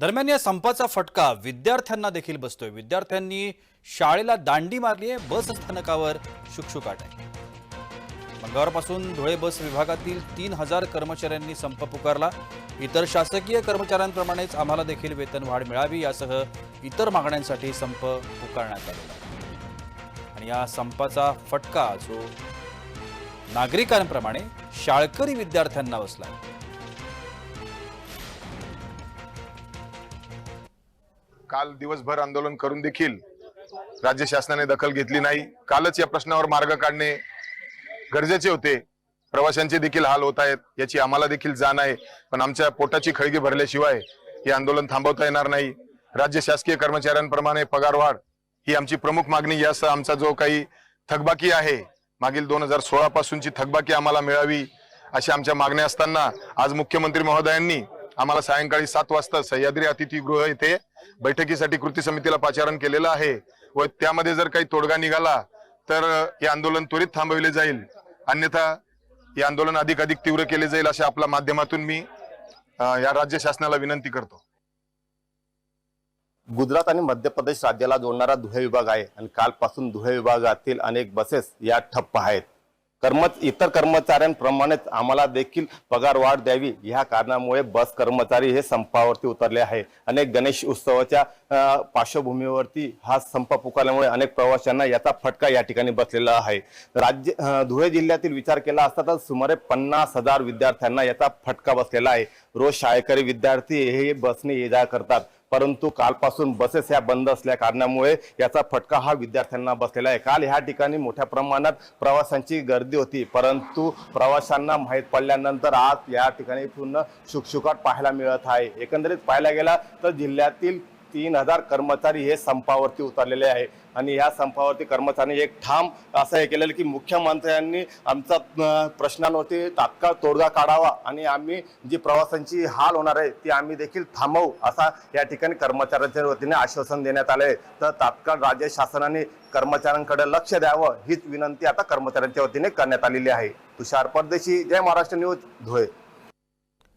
दरम्यान या संपाचा फटका विद्यार्थ्यांना देखील बसतोय. विद्यार्थ्यांनी शाळेला दांडी मारली आहे. बस स्थानकावर शुकशुकाट आहे. मंगळवारपासून धुळे बस विभागातील तीन हजार कर्मचाऱ्यांनी संप पुकारला. इतर शासकीय कर्मचाऱ्यांप्रमाणेच आम्हाला देखील वेतनवाढ मिळावी यासह इतर मागण्यांसाठी संप पुकारण्यात आलेला आणि या संपाचा फटका जो नागरिकांप्रमाणे शाळकरी विद्यार्थ्यांना बसला काल दिवसभर आंदोलन करून देखील राज्य शासनाने दखल घेतली नाही. कालच या प्रश्नावर मार्ग काढणे गरजेचे होते. प्रवाशांचे देखील हाल होत आहेत. याची आम्हाला देखील जाण आहे. पण आमच्या पोटाची खळगी भरल्याशिवाय हे आंदोलन थांबवता येणार नाही. राज्य शासकीय कर्मचाऱ्यांप्रमाणे पगारवाढ ही आमची प्रमुख मागणी. यासह आमचा जो काही थकबाकी आहे मागील दोन हजार सोळा पासूनची थकबाकी आम्हाला मिळावी अशा आमच्या मागण्या असताना आज मुख्यमंत्री महोदयांनी आम्हाला सायंकाळी सात वाजता सह्याद्री अतिथीगृह येथे बैठकीसाठी कृती समितीला पाचारण केलेलं आहे व त्यामध्ये जर काही तोडगा निघाला तर हे आंदोलन त्वरित थांबविले जाईल. अन्यथा हे आंदोलन अधिक अधिक तीव्र केले जाईल अशा आपल्या माध्यमातून मी या राज्य शासनाला विनंती करतो. गुजरात आणि मध्य प्रदेश राज्याला जोडणारा धुळे विभाग आहे आणि कालपासून धुळे विभागातील अनेक बसेस या ठप्प आहेत. कर्म इतर कर्मचाऱ्यांप्रमाणेच आम्हाला देखील पगार वाढ द्यावी. ह्या कारणामुळे बस कर्मचारी हे संपावरती उतरले आहे. अनेक गणेश उत्सवाच्या पार्श्वभूमीवरती हा संप पुकारल्यामुळे अनेक प्रवाशांना याचा फटका या ठिकाणी बसलेला आहे. राज्य धुळे जिल्ह्यातील विचार केला असता तर सुमारे पन्नास हजार विद्यार्थ्यांना याचा फटका बसलेला आहे. रोज शाळेकरी विद्यार्थी हे बसने ये जा करतात. परंतु कालपासून बसेस ह्या बंद असल्या कारणामुळे याचा फटका हा विद्यार्थ्यांना बसलेला आहे. काल ह्या ठिकाणी मोठ्या प्रमाणात प्रवाशांची गर्दी होती. परंतु प्रवाशांना माहीत पडल्यानंतर आज या ठिकाणी पूर्ण शुकशुकाट पाहायला मिळत आहे. एकंदरीत पाहायला गेला तर जिल्ह्यातील तीन हजार कर्मचारी हे संपावरती उतरलेले आहे. आणि ह्या संपावरती कर्मचाऱ्यांनी एक ठाम असं हे केलेलं की मुख्यमंत्र्यांनी आमचा प्रश्नांवरती तात्काळ तोडगा काढावा आणि आम्ही जी प्रवाशांची हाल होणार आहे ती आम्ही देखील थांबवू असा या ठिकाणी कर्मचाऱ्यांच्या वतीने आश्वासन देण्यात आले तर तात्काळ राज्य शासनाने कर्मचाऱ्यांकडे लक्ष द्यावं हीच विनंती आता कर्मचाऱ्यांच्या वतीने करण्यात आलेली आहे. तुषार परदेशी जय महाराष्ट्र न्यूज धुळे.